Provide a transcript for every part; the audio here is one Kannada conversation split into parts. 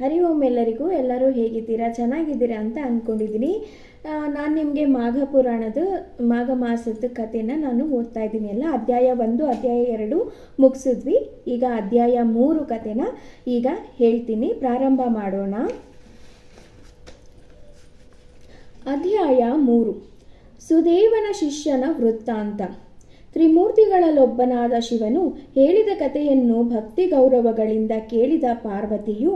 ಹರಿ ಓಂ ಎಲ್ಲರಿಗೂ ಎಲ್ಲರೂ ಹೇಗಿದ್ದೀರಾ? ಚೆನ್ನಾಗಿದ್ದೀರಾ ಅಂತ ಅಂದ್ಕೊಂಡಿದ್ದೀನಿ ನಾನು ನಿಮಗೆ ಮಾಘ ಪುರಾಣದ, ಮಾಘ ಮಾಸದ ಕಥೆನ ನಾನು ಓದ್ತಾ ಇದ್ದೀನಿ ಎಲ್ಲ ಅಧ್ಯಾಯ ಒಂದು, ಅಧ್ಯಾಯ ಎರಡು ಮುಗಿಸಿದ್ವಿ. ಈಗ ಅಧ್ಯಾಯ ಮೂರು ಕಥೆನ ಈಗ ಹೇಳ್ತೀನಿ. ಪ್ರಾರಂಭ ಮಾಡೋಣ. ಅಧ್ಯಾಯ ಮೂರು. ಸುದೇವನ ಶಿಷ್ಯನ ವೃತ್ತಾಂತ. ತ್ರಿಮೂರ್ತಿಗಳಲ್ಲೊಬ್ಬನಾದ ಶಿವನು ಹೇಳಿದ ಕಥೆಯನ್ನು ಭಕ್ತಿ ಗೌರವಗಳಿಂದ ಕೇಳಿದ ಪಾರ್ವತಿಯು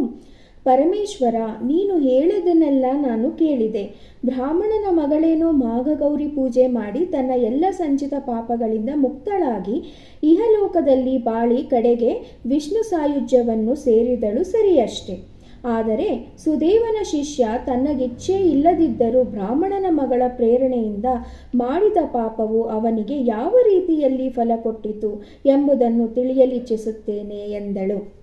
ಪರಮೇಶ್ವರ, ನೀನು ಹೇಳಿದನ್ನೆಲ್ಲ ನಾನು ಕೇಳಿದೆ. ಬ್ರಾಹ್ಮಣನ ಮಗಳೇನೋ ಮಾಘಗೌರಿ ಪೂಜೆ ಮಾಡಿ ತನ್ನ ಎಲ್ಲ ಸಂಚಿತ ಪಾಪಗಳಿಂದ ಮುಕ್ತಳಾಗಿ ಇಹಲೋಕದಲ್ಲಿ ಬಾಳಿ ಕಡೆಗೆ ವಿಷ್ಣು ಸಾಯುಜ್ಯವನ್ನು ಸೇರಿದಳು ಸರಿಯಷ್ಟೆ. ಆದರೆ ಸುದೇವನ ಶಿಷ್ಯ ತನ್ನಗಿಚ್ಛೆ ಇಲ್ಲದಿದ್ದರೂ ಬ್ರಾಹ್ಮಣನ ಮಗಳ ಪ್ರೇರಣೆಯಿಂದ ಮಾಡಿದ ಪಾಪವು ಅವನಿಗೆ ಯಾವ ರೀತಿಯಲ್ಲಿ ಫಲ ಕೊಟ್ಟಿತು ಎಂಬುದನ್ನು ತಿಳಿಯಲಿಚ್ಛಿಸುತ್ತೇನೆ ಎಂದಳು.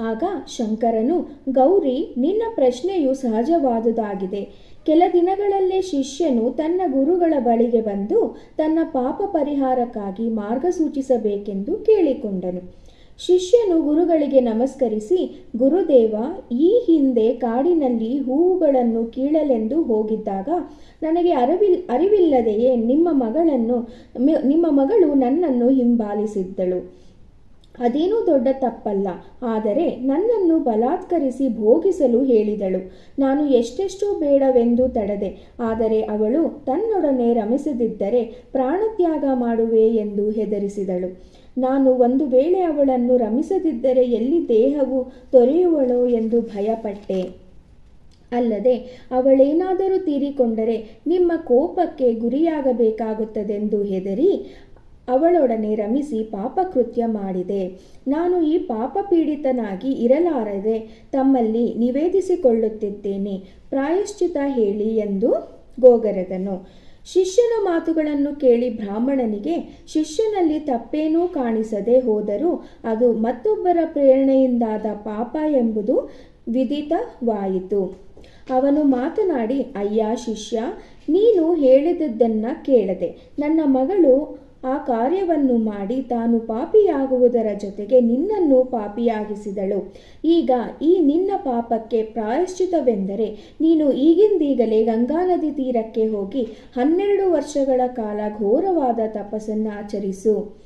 ಆಗ ಶಂಕರನು, ಗೌರಿ, ನಿನ್ನ ಪ್ರಶ್ನೆಯು ಸಹಜವಾದುದಾಗಿದೆ. ಕೆಲ ದಿನಗಳಲ್ಲೇ ಶಿಷ್ಯನು ತನ್ನ ಗುರುಗಳ ಬಳಿಗೆ ಬಂದು ತನ್ನ ಪಾಪ ಪರಿಹಾರಕ್ಕಾಗಿ ಮಾರ್ಗ ಸೂಚಿಸಬೇಕೆಂದು ಕೇಳಿಕೊಂಡನು. ಶಿಷ್ಯನು ಗುರುಗಳಿಗೆ ನಮಸ್ಕರಿಸಿ, ಗುರುದೇವ, ಈ ಹಿಂದೆ ಕಾಡಿನಲ್ಲಿ ಹೂವುಗಳನ್ನು ಕೀಳಲೆಂದು ಹೋಗಿದ್ದಾಗ ನನಗೆ ಅರಿವಿಲ್, ಅರಿವಿಲ್ಲದೆಯೇ ನಿಮ್ಮ ಮಗಳನ್ನು ನಿಮ್ಮ ಮಗಳು ನನ್ನನ್ನು ಹಿಂಬಾಲಿಸಿದ್ದಳು. ಅದೇನೂ ದೊಡ್ಡ ತಪ್ಪಲ್ಲ. ಆದರೆ ನನ್ನನ್ನು ಬಲಾತ್ಕರಿಸಿ ಭೋಗಿಸಲು ಹೇಳಿದಳು. ನಾನು ಎಷ್ಟೆಷ್ಟು ಬೇಡವೆಂದು ತಡೆದೆ, ಆದರೆ ಅವಳು ತನ್ನೊಡನೆ ರಮಿಸದಿದ್ದರೆ ಪ್ರಾಣತ್ಯಾಗ ಮಾಡುವೆ ಎಂದು ಹೆದರಿಸಿದಳು. ನಾನು ಒಂದು ವೇಳೆ ಅವಳನ್ನು ರಮಿಸದಿದ್ದರೆ ಎಲ್ಲಿ ದೇಹವು ತೊರೆಯುವಳೋ ಎಂದು ಭಯಪಟ್ಟೆ. ಅಲ್ಲದೆ ಅವಳೇನಾದರೂ ತೀರಿಕೊಂಡರೆ ನಿಮ್ಮ ಕೋಪಕ್ಕೆ ಗುರಿಯಾಗಬೇಕಾಗುತ್ತದೆಂದು ಹೆದರಿ ಅವಳೊಡನೆ ರಮಿಸಿ ಪಾಪಕೃತ್ಯ ಮಾಡಿದೆ. ನಾನು ಈ ಪಾಪ ಪೀಡಿತನಾಗಿ ಇರಲಾರದೆ ತಮ್ಮಲ್ಲಿ ನಿವೇದಿಸಿಕೊಳ್ಳುತ್ತಿದ್ದೇನೆ. ಪ್ರಾಯಶ್ಚಿತ ಹೇಳಿ ಎಂದು ಗೋಗರೆದನು. ಶಿಷ್ಯನ ಮಾತುಗಳನ್ನು ಕೇಳಿ ಬ್ರಾಹ್ಮಣನಿಗೆ, ಶಿಷ್ಯನಲ್ಲಿ ತಪ್ಪೇನೂ ಕಾಣಿಸದೆ ಹೋದರೂ ಅದು ಮತ್ತೊಬ್ಬರ ಪ್ರೇರಣೆಯಿಂದಾದ ಪಾಪ ಎಂಬುದು ವಿದಿತವಾಯಿತು. ಅವನು ಮಾತನಾಡಿ, ಅಯ್ಯ ಶಿಷ್ಯ, ನೀನು ಹೇಳಿದದ್ದನ್ನ ಕೇಳದೆ, ನನ್ನ ಮಗಳು ಆ ಕಾರ್ಯವನ್ನು ಮಾಡಿ ತಾನು ಪಾಪಿಯಾಗುವುದರ ಜೊತೆಗೆ ನಿನ್ನನ್ನು ಪಾಪಿಯಾಗಿಸಿದಳು. ಈಗ ಈ ನಿನ್ನ ಪಾಪಕ್ಕೆ ಪ್ರಾಯಶ್ಚಿತವೆಂದರೆ ನೀನು ಈಗಿಂದೀಗಲೇ ಗಂಗಾ ನದಿ ತೀರಕ್ಕೆ ಹೋಗಿ ಹನ್ನೆರಡು ವರ್ಷಗಳ ಕಾಲ ಘೋರವಾದ ತಪಸ್ಸನ್ನು ಆಚರಿಸು.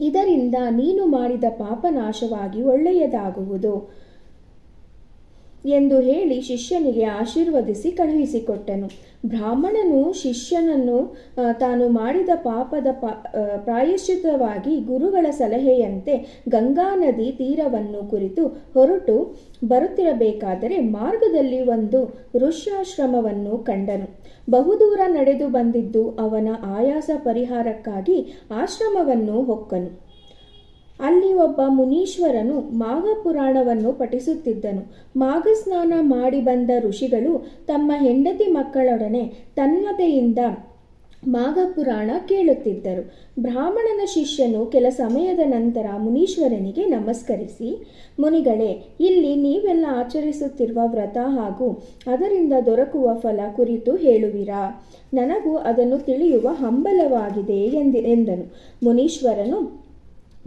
ಇದರಿಂದ ನೀನು ಮಾಡಿದ ಪಾಪನಾಶವಾಗಿ ಒಳ್ಳೆಯದಾಗುವುದು. ಎಂದು ಹೇಳಿ ಶಿಷ್ಯನಿಗೆ ಆಶೀರ್ವದಿಸಿ ಕಳುಹಿಸಿಕೊಟ್ಟನು. ಬ್ರಾಹ್ಮಣನು ಶಿಷ್ಯನನ್ನು ತಾನು ಮಾಡಿದ ಪಾಪದ ಪ್ರಾಯಶ್ಚಿತವಾಗಿ ಗುರುಗಳ ಸಲಹೆಯಂತೆ ಗಂಗಾ ನದಿ ತೀರವನ್ನು ಕುರಿತು ಹೊರಟು ಬರುತ್ತಿರಬೇಕಾದರೆ ಮಾರ್ಗದಲ್ಲಿ ಒಂದು ಋಷ್ಯಾಶ್ರಮವನ್ನು ಕಂಡನು. ಬಹುದೂರ ನಡೆದು ಬಂದಿದ್ದು ಅವನ ಆಯಾಸ ಪರಿಹಾರಕ್ಕಾಗಿ ಆಶ್ರಮವನ್ನು ಹೊಕ್ಕನು. ಅಲ್ಲಿ ಒಬ್ಬ ಮುನೀಶ್ವರನು ಮಾಘ ಪುರಾಣವನ್ನು ಪಠಿಸುತ್ತಿದ್ದನು. ಮಾಘ ಸ್ನಾನ ಮಾಡಿ ಬಂದ ಋಷಿಗಳು ತಮ್ಮ ಹೆಂಡತಿ ಮಕ್ಕಳೊಡನೆ ತನ್ಮತೆಯಿಂದ ಮಾಘ ಪುರಾಣ ಕೇಳುತ್ತಿದ್ದರು. ಬ್ರಾಹ್ಮಣನ ಶಿಷ್ಯನು ಕೆಲ ಸಮಯದ ನಂತರ ಮುನೀಶ್ವರನಿಗೆ ನಮಸ್ಕರಿಸಿ, ಮುನಿಗಳೇ, ಇಲ್ಲಿ ನೀವೆಲ್ಲ ಆಚರಿಸುತ್ತಿರುವ ವ್ರತ ಹಾಗೂ ಅದರಿಂದ ದೊರಕುವ ಫಲ ಕುರಿತು ಹೇಳುವಿರಾ? ನನಗೂ ಅದನ್ನು ತಿಳಿಯುವ ಹಂಬಲವಾಗಿದೆ ಎಂದಿ, ಎಂದನು. ಮುನೀಶ್ವರನು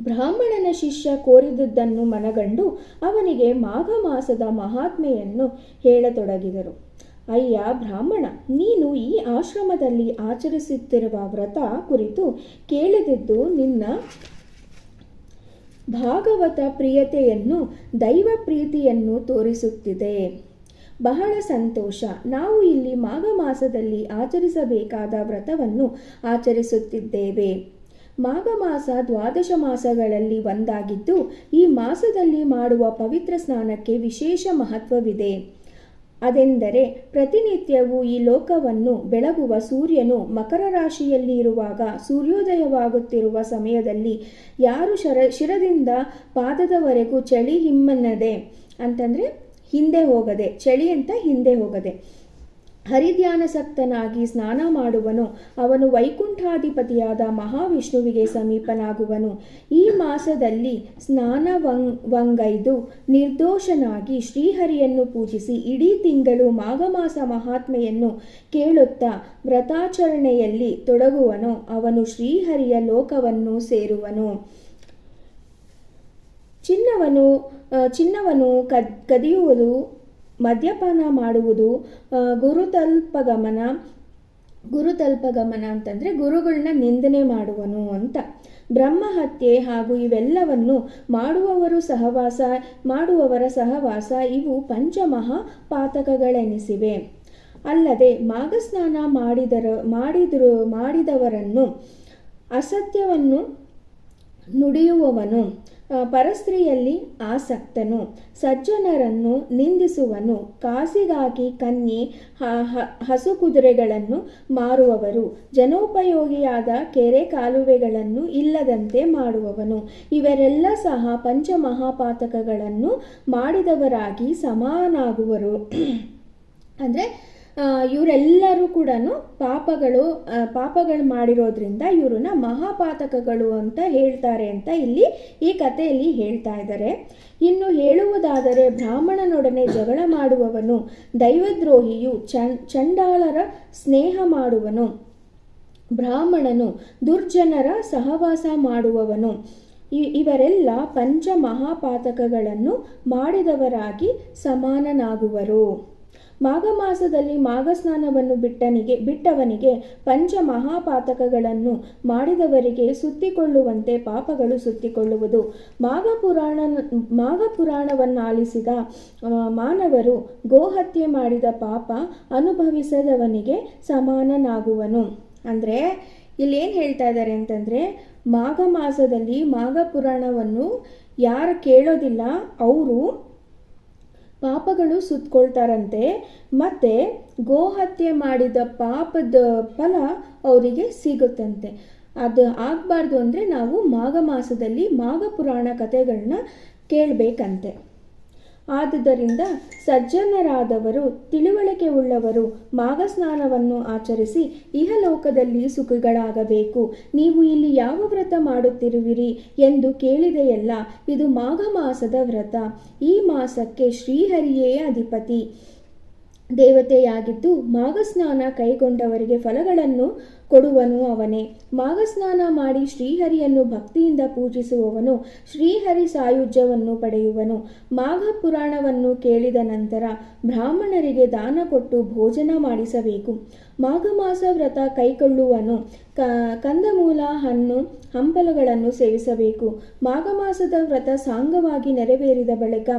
ಬ್ರಾಹ್ಮಣನ ಶಿಷ್ಯ ಕೋರಿದುದನ್ನು ಮನಗಂಡು ಅವನಿಗೆ ಮಾಘ ಮಾಸದ ಮಹಾತ್ಮೆಯನ್ನು ಹೇಳತೊಡಗಿದರು. ಅಯ್ಯ ಬ್ರಾಹ್ಮಣ, ನೀನು ಈ ಆಶ್ರಮದಲ್ಲಿ ಆಚರಿಸುತ್ತಿರುವ ವ್ರತ ಕುರಿತು ಕೇಳಿದಿದ್ದು ನಿನ್ನ ಭಾಗವತ ಪ್ರಿಯತೆಯನ್ನು, ದೈವ ಪ್ರೀತಿಯನ್ನು ತೋರಿಸುತ್ತಿದೆ. ಬಹಳ ಸಂತೋಷ. ನಾವು ಇಲ್ಲಿ ಮಾಘ ಮಾಸದಲ್ಲಿ ಆಚರಿಸಬೇಕಾದ ವ್ರತವನ್ನು ಆಚರಿಸುತ್ತಿದ್ದೇವೆ. ಮಾಘ ಮಾಸ ದ್ವಾದಶ ಮಾಸಗಳಲ್ಲಿ ಒಂದಾಗಿದ್ದು, ಈ ಮಾಸದಲ್ಲಿ ಮಾಡುವ ಪವಿತ್ರ ಸ್ನಾನಕ್ಕೆ ವಿಶೇಷ ಮಹತ್ವವಿದೆ. ಅದೆಂದರೆ, ಪ್ರತಿನಿತ್ಯವೂ ಈ ಲೋಕವನ್ನು ಬೆಳಗುವ ಸೂರ್ಯನು ಮಕರ ರಾಶಿಯಲ್ಲಿ ಇರುವಾಗ ಸೂರ್ಯೋದಯವಾಗುತ್ತಿರುವ ಸಮಯದಲ್ಲಿ ಯಾರು ಶರ, ಶಿರದಿಂದ ಪಾದದವರೆಗೂ ಚಳಿ ಹಿಮ್ಮನ್ನದೆ ಅಂತಂದರೆ ಹಿಂದೆ ಹೋಗದೆ, ಚಳಿ ಅಂತ ಹಿಂದೆ ಹೋಗದೆ. ಹರಿಧ್ಯಾನಸಕ್ತನಾಗಿ ಸ್ನಾನ ಮಾಡುವನು. ಅವನು ವೈಕುಂಠಾಧಿಪತಿಯಾದ ಮಹಾವಿಷ್ಣುವಿಗೆ ಸಮೀಪನಾಗುವನು. ಈ ಮಾಸದಲ್ಲಿ ಸ್ನಾನ ವಂಗೈದು ನಿರ್ದೋಷನಾಗಿ ಶ್ರೀಹರಿಯನ್ನು ಪೂಜಿಸಿ ಇಡೀ ತಿಂಗಳು ಮಾಘ ಮಾಸ ಮಹಾತ್ಮೆಯನ್ನು ಕೇಳುತ್ತಾ ವ್ರತಾಚರಣೆಯಲ್ಲಿ ತೊಡಗುವನು. ಅವನು ಶ್ರೀಹರಿಯ ಲೋಕವನ್ನು ಸೇರುವನು. ಚಿನ್ನವನು ಚಿನ್ನವನು ಕದ್, ಕದಿಯುವುದು ಮದ್ಯಪಾನ ಮಾಡುವುದು ಗುರುತಲ್ಪಗಮನ ಗುರುತಲ್ಪಗಮನ ಅಂತಂದರೆ ಗುರುಗಳನ್ನ ನಿಂದನೆ ಮಾಡುವನು ಅಂತ. ಬ್ರಹ್ಮಹತ್ಯೆ ಹಾಗೂ ಇವೆಲ್ಲವನ್ನು ಮಾಡುವವರು ಸಹವಾಸ, ಮಾಡುವವರ ಸಹವಾಸ ಇವು ಪಂಚಮಹಾ ಪಾತಕಗಳೆನಿಸಿವೆ ಅಲ್ಲದೆ ಮಾಗಸ್ನಾನ ಮಾಡಿದರ, ಮಾಡಿದರು, ಮಾಡಿದವರನ್ನು ಅಸತ್ಯವನ್ನು ನುಡಿಯುವವನು. ಪರಸ್ತ್ರೀಯಲ್ಲಿ ಆಸಕ್ತನು. ಸಜ್ಜನರನ್ನು ನಿಂದಿಸುವನು. ಕಾಸಿಗಾಗಿ ಕನ್ಯೆ ಹಸು ಕುದುರೆಗಳನ್ನು ಮಾರುವವರು. ಜನೋಪಯೋಗಿಯಾದ ಕೆರೆ ಕಾಲುವೆಗಳನ್ನು ಇಲ್ಲದಂತೆ ಮಾಡುವವನು. ಇವರೆಲ್ಲ ಸಹ ಪಂಚಮಹಾಪಾತಕಗಳನ್ನು ಮಾಡಿದವರಾಗಿ ಸಮಾನಾಗುವರು. ಅಂದರೆ ಇವರೆಲ್ಲರೂ ಕೂಡ ಪಾಪಗಳು ಪಾಪಗಳು ಮಾಡಿರೋದ್ರಿಂದ ಇವ್ರನ್ನ ಮಹಾಪಾತಕಗಳು ಅಂತ ಹೇಳ್ತಾರೆ ಅಂತ ಇಲ್ಲಿ ಈ ಕಥೆಯಲ್ಲಿ ಹೇಳ್ತಾ ಇದ್ದಾರೆ. ಇನ್ನು ಹೇಳುವುದಾದರೆ ಬ್ರಾಹ್ಮಣನೊಡನೆ ಜಗಳ ಮಾಡುವವನು, ದೈವದ್ರೋಹಿಯು ಚಂಡಾಳರ ಸ್ನೇಹ ಮಾಡುವನು, ಬ್ರಾಹ್ಮಣನು ದುರ್ಜನರ ಸಹವಾಸ ಮಾಡುವವನು. ಇವರೆಲ್ಲ ಪಂಚ ಮಹಾಪಾತಕಗಳನ್ನು ಮಾಡಿದವರಾಗಿ ಸಮಾನನಾಗುವರು. ಮಾಘ ಮಾಸದಲ್ಲಿ ಮಾಘ ಸ್ನಾನವನ್ನು ಬಿಟ್ಟನಿಗೆ ಬಿಟ್ಟವನಿಗೆ ಪಂಚ ಮಹಾಪಾತಕಗಳನ್ನು ಮಾಡಿದವರಿಗೆ ಸುತ್ತಿಕೊಳ್ಳುವಂತೆ ಪಾಪಗಳು ಸುತ್ತಿಕೊಳ್ಳುವುದು. ಮಾಘ ಪುರಾಣ ಮಾಘ ಪುರಾಣವನ್ನು ಆಲಿಸಿದ ಮಾನವರು ಗೋಹತ್ಯೆ ಮಾಡಿದ ಪಾಪ ಅನುಭವಿಸದವನಿಗೆ ಸಮಾನನಾಗುವನು. ಅಂದರೆ ಏನು ಹೇಳ್ತಾ ಇದ್ದಾರೆ ಅಂತಂದರೆ ಮಾಘ ಮಾಸದಲ್ಲಿ ಮಾಘ ಪುರಾಣವನ್ನು ಯಾರು ಕೇಳೋದಿಲ್ಲ, ಅವರು ಪಾಪಗಳು ಸುತ್ಕೊಳ್ತಾರಂತೆ, ಮತ್ತು ಗೋಹತ್ಯೆ ಮಾಡಿದ ಪಾಪದ ಫಲ ಅವರಿಗೆ ಸಿಗುತ್ತಂತೆ. ಅದು ಆಗಬಾರ್ದು ಅಂದರೆ ನಾವು ಮಾಘ ಮಾಸದಲ್ಲಿ ಮಾಘ ಪುರಾಣ ಕಥೆಗಳನ್ನ ಕೇಳಬೇಕಂತೆ. ಆದುದರಿಂದ ಸಜ್ಜನರಾದವರು ತಿಳುವಳಿಕೆ ಉಳ್ಳವರು ಮಾಘಸ್ನಾನವನ್ನು ಆಚರಿಸಿ ಇಹಲೋಕದಲ್ಲಿ ಸುಖಗಳಾಗಬೇಕು. ನೀವು ಇಲ್ಲಿ ಯಾವ ವ್ರತ ಮಾಡುತ್ತಿರುವಿರಿ ಎಂದು ಕೇಳಿದೆಯಲ್ಲ, ಇದು ಮಾಘ ಮಾಸದ ವ್ರತ. ಈ ಮಾಸಕ್ಕೆ ಶ್ರೀಹರಿಯೇ ಅಧಿಪತಿ. ದೇವತೆಯಾಗಿದ್ದು ಮಾಘಸ್ನಾನ ಕೈಗೊಂಡವರಿಗೆ ಫಲಗಳನ್ನು ಕೊಡುವನು ಅವನೇ. ಮಾಘಸ್ನಾನ ಮಾಡಿ ಶ್ರೀಹರಿಯನ್ನು ಭಕ್ತಿಯಿಂದ ಪೂಜಿಸುವವನು ಶ್ರೀಹರಿ ಸಾಯುಜ್ಯವನ್ನು ಪಡೆಯುವನು. ಮಾಘ ಪುರಾಣವನ್ನು ಕೇಳಿದ ನಂತರ ಬ್ರಾಹ್ಮಣರಿಗೆ ದಾನ ಕೊಟ್ಟು ಭೋಜನ ಮಾಡಿಸಬೇಕು. ಮಾಘ ಮಾಸ ವ್ರತ ಕೈಕೊಳ್ಳುವನು ಕ, ಕಂದಮೂಲ ಹಣ್ಣು ಹಂಪಲುಗಳನ್ನು ಸೇವಿಸಬೇಕು. ಮಾಘ ಮಾಸದ ವ್ರತ ಸಾಂಗವಾಗಿ ನೆರವೇರಿದ ಬಳಿಕ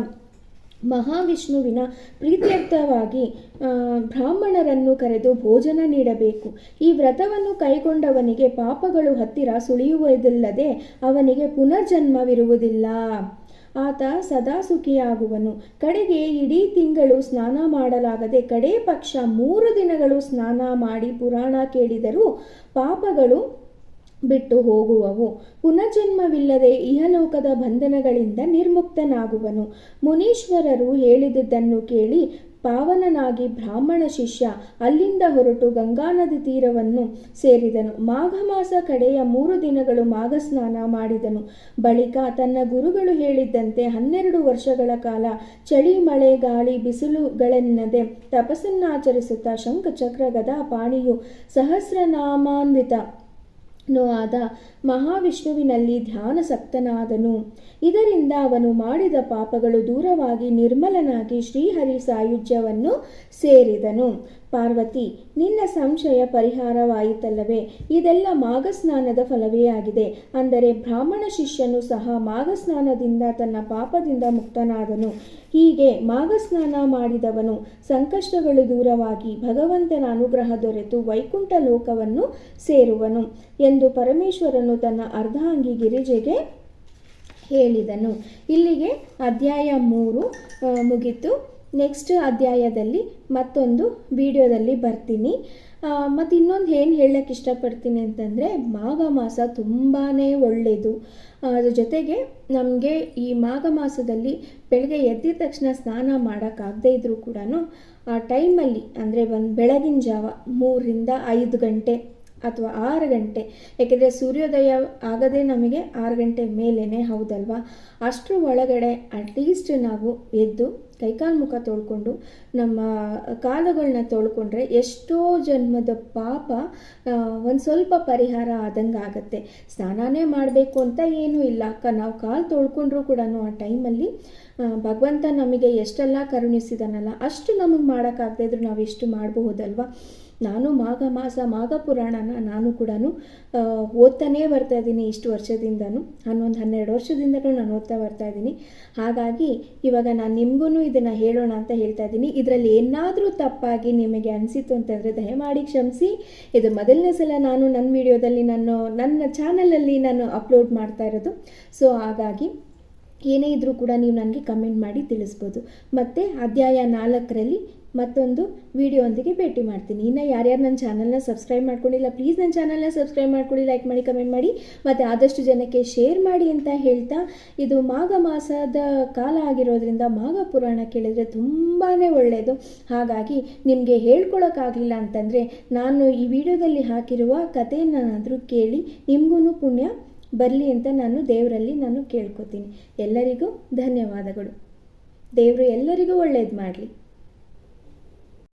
ಮಹಾವಿಷ್ಣುವಿನ ಪ್ರೀತ್ಯರ್ಥವಾಗಿ ಬ್ರಾಹ್ಮಣರನ್ನು ಕರೆದು ಭೋಜನ ನೀಡಬೇಕು. ಈ ವ್ರತವನ್ನು ಕೈಗೊಂಡವನಿಗೆ ಪಾಪಗಳು ಹತ್ತಿರ ಸುಳಿಯುವುದಿಲ್ಲದೆ ಅವನಿಗೆ ಪುನರ್ಜನ್ಮವಿರುವುದಿಲ್ಲ. ಆತ ಸದಾ ಸುಖಿಯಾಗುವನು. ಕಡೆಗೆ ಇಡೀ ತಿಂಗಳು ಸ್ನಾನ ಮಾಡಲಾಗದೆ ಕಡೇ ಪಕ್ಷ ಮೂರು ದಿನಗಳು ಸ್ನಾನ ಮಾಡಿ ಪುರಾಣ ಕೇಳಿದರೂ ಪಾಪಗಳು ಬಿಟ್ಟು ಹೋಗುವವು. ಪುನರ್ಜನ್ಮವಿಲ್ಲದೆ ಇಹಲೋಕದ ಬಂಧನಗಳಿಂದ ನಿರ್ಮುಕ್ತನಾಗುವನು. ಮುನೀಶ್ವರರು ಹೇಳಿದುದನ್ನು ಕೇಳಿ ಪಾವನನಾಗಿ ಬ್ರಾಹ್ಮಣ ಶಿಷ್ಯ ಅಲ್ಲಿಂದ ಹೊರಟು ಗಂಗಾ ನದಿ ತೀರವನ್ನು ಸೇರಿದನು. ಮಾಘ ಮಾಸ ಕಡೆಯ ಮೂರು ದಿನಗಳು ಮಾಘ ಸ್ನಾನ ಮಾಡಿದನು. ಬಳಿಕ ತನ್ನ ಗುರುಗಳು ಹೇಳಿದ್ದಂತೆ ಹನ್ನೆರಡು ವರ್ಷಗಳ ಕಾಲ ಚಳಿ, ಮಳೆ, ಗಾಳಿ, ಬಿಸಿಲುಗಳೆನ್ನದೆ ತಪಸ್ಸನ್ನಾಚರಿಸುತ್ತಾ ಶಂಖ ಚಕ್ರ ಗದಾ ಪಾಣಿಯು ಸಹಸ್ರನಾಮಾನ್ವಿತ ಆದ ಮಹಾವಿಷ್ಣುವಿನಲ್ಲಿ ಧ್ಯಾನಸಕ್ತನಾದನು. ಇದರಿಂದ ಅವನು ಮಾಡಿದ ಪಾಪಗಳು ದೂರವಾಗಿ ನಿರ್ಮಲನಾಗಿ ಶ್ರೀಹರಿ ಸಾಯುಜ್ಯವನ್ನು ಸೇರಿದನು. ಪಾರ್ವತಿ, ನಿನ್ನ ಸಂಶಯ ಪರಿಹಾರವಾಯಿತಲ್ಲವೇ? ಇದೆಲ್ಲ ಮಾಘಸ್ನಾನದ ಫಲವೇ ಆಗಿದೆ. ಅಂದರೆ ಬ್ರಾಹ್ಮಣ ಶಿಷ್ಯನು ಸಹ ಮಾಘಸ್ನಾನದಿಂದ ತನ್ನ ಪಾಪದಿಂದ ಮುಕ್ತನಾದನು. ಹೀಗೆ ಮಾಘಸ್ನಾನ ಮಾಡಿದವನು ಸಂಕಷ್ಟಗಳು ದೂರವಾಗಿ ಭಗವಂತನ ಅನುಗ್ರಹ ದೊರೆತು ವೈಕುಂಠ ಲೋಕವನ್ನು ಸೇರುವನು ಎಂದು ಪರಮೇಶ್ವರನು ತನ್ನ ಅರ್ಧಾಂಗಿ ಗಿರಿಜೆಗೆ ಹೇಳಿದನು. ಇಲ್ಲಿಗೆ ಅಧ್ಯಾಯ ಮೂರು ಮುಗೀತು. ನೆಕ್ಸ್ಟ್ ಅಧ್ಯಾಯದಲ್ಲಿ ಮತ್ತೊಂದು ವಿಡಿಯೋದಲ್ಲಿ ಬರ್ತೀನಿ. ಮತ್ತು ಇನ್ನೊಂದು ಏನು ಹೇಳಕ್ಕೆ ಇಷ್ಟಪಡ್ತೀನಿ ಅಂತಂದರೆ, ಮಾಘ ಮಾಸ ತುಂಬಾ ಒಳ್ಳೆಯದು ಅದ್ರ ಜೊತೆಗೆ ನಮಗೆ ಈ ಮಾಘ ಮಾಸದಲ್ಲಿ ಬೆಳಗ್ಗೆ ಎದ್ದಿದ ತಕ್ಷಣ ಸ್ನಾನ ಮಾಡೋಕ್ಕಾಗದೇ ಇದ್ದರೂ ಕೂಡ ಆ ಟೈಮಲ್ಲಿ ಅಂದರೆ ಒಂದು ಬೆಳಗಿನ ಜಾವ ಮೂರರಿಂದ ಐದು ಗಂಟೆ ಅಥವಾ ಆರು ಗಂಟೆ. ಯಾಕೆಂದರೆ ಸೂರ್ಯೋದಯ ಆಗದೆ ನಮಗೆ ಆರು ಗಂಟೆ ಮೇಲೇ ಹೌದಲ್ವಾ? ಅಷ್ಟರ ಒಳಗಡೆ ಅಟ್ಲೀಸ್ಟ್ ನಾವು ಎದ್ದು ಕೈಕಾಲು ಮುಖ ತೊಳ್ಕೊಂಡು ನಮ್ಮ ಕಾಲುಗಳನ್ನ ತೊಳ್ಕೊಂಡ್ರೆ ಎಷ್ಟೋ ಜನ್ಮದ ಪಾಪ ಒಂದು ಸ್ವಲ್ಪ ಪರಿಹಾರ ಆದಂಗೆ ಆಗುತ್ತೆ. ಸ್ನಾನನೇ ಮಾಡಬೇಕು ಅಂತ ಏನೂ ಇಲ್ಲ. ನಾವು ಕಾಲು ತೊಳ್ಕೊಂಡ್ರೂ ಕೂಡ ಆ ಟೈಮಲ್ಲಿ ಭಗವಂತ ನಮಗೆ ಎಷ್ಟೆಲ್ಲ ಕರುಣಿಸಿದನಲ್ಲ, ಅಷ್ಟು ನಮಗೆ ಮಾಡೋಕ್ಕಾಗದೇ ಇದ್ರೂ ನಾವು ಎಷ್ಟು ಮಾಡಬಹುದಲ್ವಾ ನಾನು ಮಾಘ ಮಾಸ, ಮಾಘ ಪುರಾಣನ ನಾನು ಕೂಡ ಓದ್ತಾನೇ ಬರ್ತಾ ಇದ್ದೀನಿ ಇಷ್ಟು ವರ್ಷದಿಂದನೂ. ಹನ್ನೊಂದು, ಹನ್ನೆರಡು ವರ್ಷದಿಂದನೂ ನಾನು ಓದ್ತಾ ಬರ್ತಾ ಇದ್ದೀನಿ. ಹಾಗಾಗಿ ಇವಾಗ ನಾನು ನಿಮಗೂ ಇದನ್ನು ಹೇಳೋಣ ಅಂತ ಹೇಳ್ತಾ ಇದ್ದೀನಿ. ಇದರಲ್ಲಿ ಏನಾದರೂ ತಪ್ಪಾಗಿ ನಿಮಗೆ ಅನಿಸಿತು ಅಂತಂದರೆ ದಯಮಾಡಿ ಕ್ಷಮಿಸಿ. ಇದು ಮೊದಲನೇ ಸಲ ನಾನು ನನ್ನ ವಿಡಿಯೋದಲ್ಲಿ ನಾನು ನನ್ನ ಚಾನಲಲ್ಲಿ ನಾನು ಅಪ್ಲೋಡ್ ಮಾಡ್ತಾ ಇರೋದು. ಸೊ, ಹಾಗಾಗಿ ಏನೇ ಇದ್ದರೂ ಕೂಡ ನೀವು ನನಗೆ ಕಮೆಂಟ್ ಮಾಡಿ ತಿಳಿಸ್ಬೋದು. ಮತ್ತು ಅಧ್ಯಾಯ ನಾಲ್ಕರಲ್ಲಿ ಮತ್ತೊಂದು ವಿಡಿಯೋಂದಿಗೆ ಭೇಟಿ ಮಾಡ್ತೀನಿ. ಇನ್ನು ಯಾರ್ಯಾರು ನನ್ನ ಚಾನಲ್ನ ಸಬ್ಸ್ಕ್ರೈಬ್ ಮಾಡ್ಕೊಂಡಿಲ್ಲ ಪ್ಲೀಸ್ ನನ್ನ ಚಾನಲ್ನ ಸಬ್ಸ್ಕ್ರೈಬ್ ಮಾಡ್ಕೊಳ್ಳಿ ಲೈಕ್ ಮಾಡಿ ಕಮೆಂಟ್ ಮಾಡಿ. ಮತ್ತು ಆದಷ್ಟು ಜನಕ್ಕೆ ಶೇರ್ ಮಾಡಿ ಅಂತ ಹೇಳ್ತಾ, ಇದು ಮಾಘ ಮಾಸದ ಕಾಲ ಆಗಿರೋದ್ರಿಂದ ಮಾಘ ಪುರಾಣ ಕೇಳಿದರೆ ತುಂಬಾ ಒಳ್ಳೆಯದು ಹಾಗಾಗಿ ನಿಮಗೆ ಹೇಳ್ಕೊಳೋಕ್ಕಾಗಲಿಲ್ಲ ಅಂತಂದರೆ ನಾನು ಈ ವಿಡಿಯೋದಲ್ಲಿ ಹಾಕಿರುವ ಕಥೆಯನ್ನಾದರೂ ಕೇಳಿ ನಿಮಗೂ ಪುಣ್ಯ. ಬರಲಿ ಅಂತ ನಾನು ದೇವರಲ್ಲಿ ನಾನು ಕೇಳ್ಕೊತೀನಿ. ಎಲ್ಲರಿಗೂ ಧನ್ಯವಾದಗಳು. ದೇವರು ಎಲ್ಲರಿಗೂ ಒಳ್ಳೇದು ಮಾಡಲಿ.